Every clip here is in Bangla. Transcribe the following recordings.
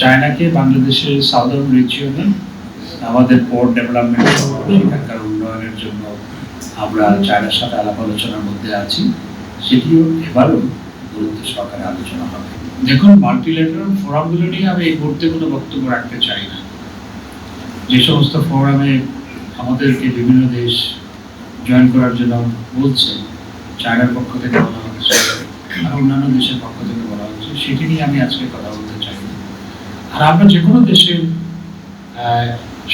চায়নাকে বাংলাদেশের সাউদার্ন রিজিয়নে আমাদের পোর্ট ডেভেলপমেন্ট সেখানকার উন্নয়নের জন্য আমরা চায়নার সাথে আলাপ আলোচনার মধ্যে আছি। সেটিও এবারও গুরুত্ব সহকারে আলোচনা হবে। দেখুন মাল্টিলেটারাল ফোরামগুলো নিয়ে আমি এই মুহূর্তে কোনো বক্তব্য রাখতে চাই না। যে সমস্ত ফোরামে আমাদেরকে বিভিন্ন দেশ জয়েন করার জন্য বলছে, চায়নার পক্ষ থেকে বলা হচ্ছে আর অন্যান্য দেশের পক্ষ থেকে বলা হচ্ছে, সেটি নিয়ে আমি আজকে কথা না। আর আমরা যে কোনো দেশের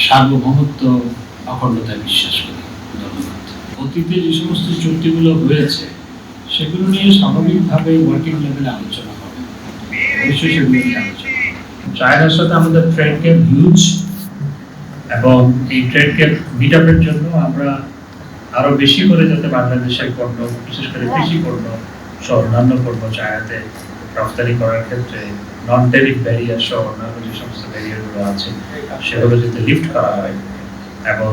সার্বভৌমত্ব অখণ্ডতায় বিশ্বাস করি। অতীতে যে সমস্ত চুক্তিগুলো হয়েছে, সেগুলো নিয়ে স্বাভাবিকভাবে ওয়ার্কিং লেভেলে আলোচনা হবে। চায়নার সাথে আমাদের ট্রেড ক্যাপ হিউজ এবং এই ট্রেড ক্যাপ মিট আপের জন্য আমরা আরও বেশি করে যাতে বাংলাদেশের পণ্য, বিশেষ করে কৃষি পণ্য সহ অন্যান্য পণ্য চায়নাতে রপ্তানি করার ক্ষেত্রে নন টেরিফ ব্যারিয়ার সহ অন্যান্য যে সমস্ত ব্যারিয়ারগুলো আছে, সেগুলো যাতে লিফট করা হয় এবং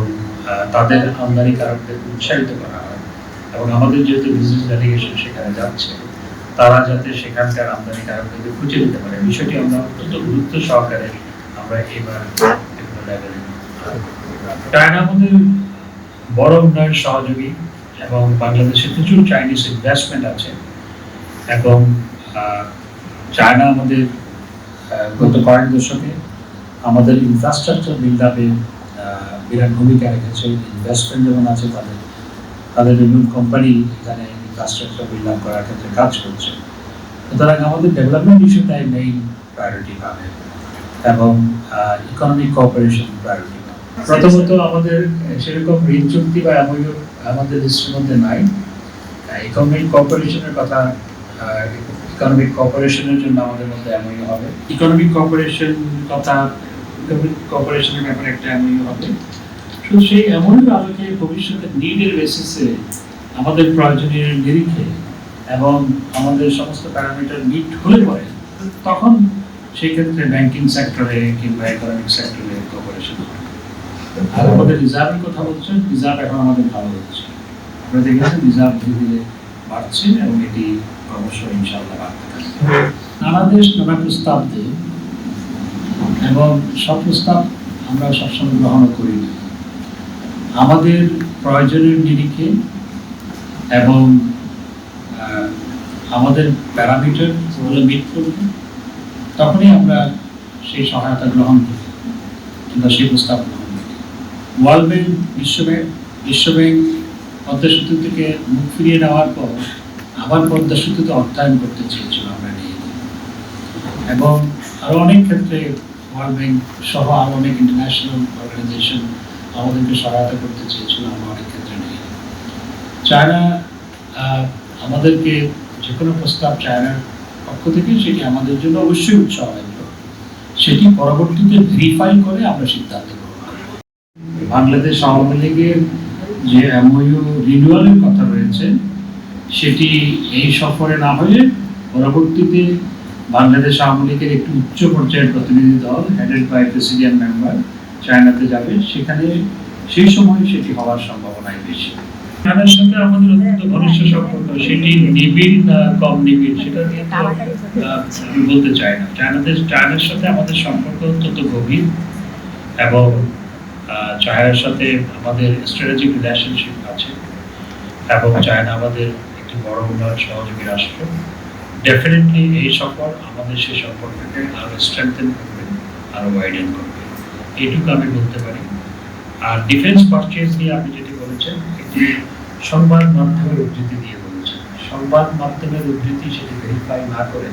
তাদের আমদানিকারকদের উৎসাহিত করা হয় এবং আমাদের যেহেতু বিজনেস ডেলিগেশন সেখানে যাচ্ছে, তারা যাতে সেখানকার আমদানি আমদানিকারকদেরকে খুঁজে নিতে পারে। বিষয়টি আমরা অত্যন্ত গুরুত্ব সহকারে আমরা এবার লেভেলে চায়না আমাদের বড় উন্নয়ন সহযোগী এবং বাংলাদেশে প্রচুর চাইনিজ ইনভেস্টমেন্ট আছে এবং চায়না আমাদের গত কয়েক দশকে আমাদের ইনফ্রাস্ট্রাকচার বিল্ড আপে বিরাট ভূমিকা রেখেছে। ইনভেস্টমেন্ট যেমন আছে, তাদের তাদের বিভিন্ন কোম্পানি এখানে ইনফ্রাস্ট্রাকচার বিল্ড আপ করার ক্ষেত্রে কাজ করছে। সুতরাং আমাদের ডেভেলপমেন্ট ইস্যুটাই মেইন প্রায়োরিটি পাবে এবং ইকোনমিক কোঅপারেশন প্রায়োরিটি প্রথমত আমাদের সেরকম ঋণ চুক্তি বা এমন আমাদের দেশের মধ্যে নাই। ইকোনমিক কোঅপারেশনের কথা ইকোনমিক কোঅপারেশনের জন্য আমাদের মধ্যে এমনই হবে। ইকোনমিক কোঅপারেশন কথা ইকোনমিক কোঅপারেশনের ব্যাপারে একটা এমনই হবে। শুধু সেই এমনই আলোকে ভবিষ্যতে নিডের বেসিসে আমাদের প্রয়োজনীয় নিরিখে এবং আমাদের সমস্ত প্যারামিটার মিট হলে পরে তখন সেই ক্ষেত্রে ব্যাংকিং সেক্টরে কিংবা ইকোনমিক সেক্টরে কোঅপারেশন হবে। আর আমাদের রিজার্ভের কথা বলছেন রিজার্ভ এখন আমাদের ভালো হচ্ছে। আমরা দেখেছি রিজার্ভ ধীরে ধীরে বাড়ছে এবং এটি বাড়তে থাকবে নানা দেশ নানা প্রস্তাব দেয় এবং সব প্রস্তাব আমরা সবসময় গ্রহণ করি। আমাদের প্রয়োজনের নিরিখে এবং আমাদের প্যারামিটার মিট তখনই আমরা সেই সহায়তা গ্রহণ করি কিংবা সেই প্রস্তাব গ্রহণ করি। ওয়ার্ল্ড ব্যাংক বিশ্বব্যাংক বিশ্বব্যাংক সেতু থেকে মুখ ফিরিয়ে নেওয়ার পর আবার পদ্মা সেতুতে অর্থায়ন করতে চেয়েছিল আমরা নিয়ে। এবং আরও অনেক ক্ষেত্রে ওয়ার্ল্ড ব্যাংক সহ আরও অনেক ইন্টারন্যাশনাল অর্গানাইজেশন আমাদেরকে সহায়তা করতে চেয়েছিল আমরা অনেক ক্ষেত্রে নিয়ে। চায়না আমাদেরকে যে কোনো প্রস্তাব চায়নার পক্ষ থেকে সেটি আমাদের জন্য অবশ্যই উৎসাহজনক সেটি পরবর্তীতে ভেরিফাই করে আমরা সিদ্ধান্ত বাংলাদেশ আওয়ামী লীগের যে এমওইউ রিনিউয়ালের কথা রয়েছে সেটি এই সফরে না হয়ে পরবর্তীতে বাংলাদেশ আওয়ামী লীগের একটি উচ্চ পর্যায়ের প্রতিনিধি দল হেডেড বাই প্রেসিডেন্ট মেম্বার চায়নাতে যাবে। সেখানে সেই সময় সেটি হওয়ার সম্ভাবনাই বেশি। চায়নার সাথে আমাদের অত্যন্ত ঘনিষ্ঠ সম্পর্ক সেটি নিবিড় না কম নিবিড় সেটা নিয়ে তো, আমি বলতে চাই না। চায়নাদের চায়নার সাথে আমাদের সম্পর্ক অত্যন্ত গভীর এবং আহ, চায়নার সাথে আমাদের স্ট্র্যাটেজিক রিলেশনশিপ আছে এবং চায়না আমাদের একটি বড় উন্নয়ন সহযোগী রাষ্ট্র ডেফিনেটলি এই সফর আমাদের সেই সম্পর্ককে আরও স্ট্রেংথেন করবে, আরও ওয়াইডেন করবে। এইটুকু আমি বলতে পারি। আর ডিফেন্স পারচেজ নিয়ে আপনি যেটি বলেছেন, এটি সংবাদ মাধ্যমের উদ্ধৃতি দিয়ে বলেছেন। সংবাদ মাধ্যমের উদ্ধৃতি সেটি ভেরিফাই না করে,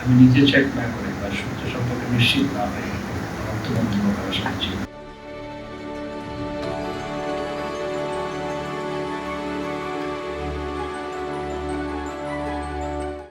আমি নিজে চেক না করে বা সূত্র সম্পর্কে নিশ্চিত না হয়ে আমার তো মন্তব্য করা সমীচীন না।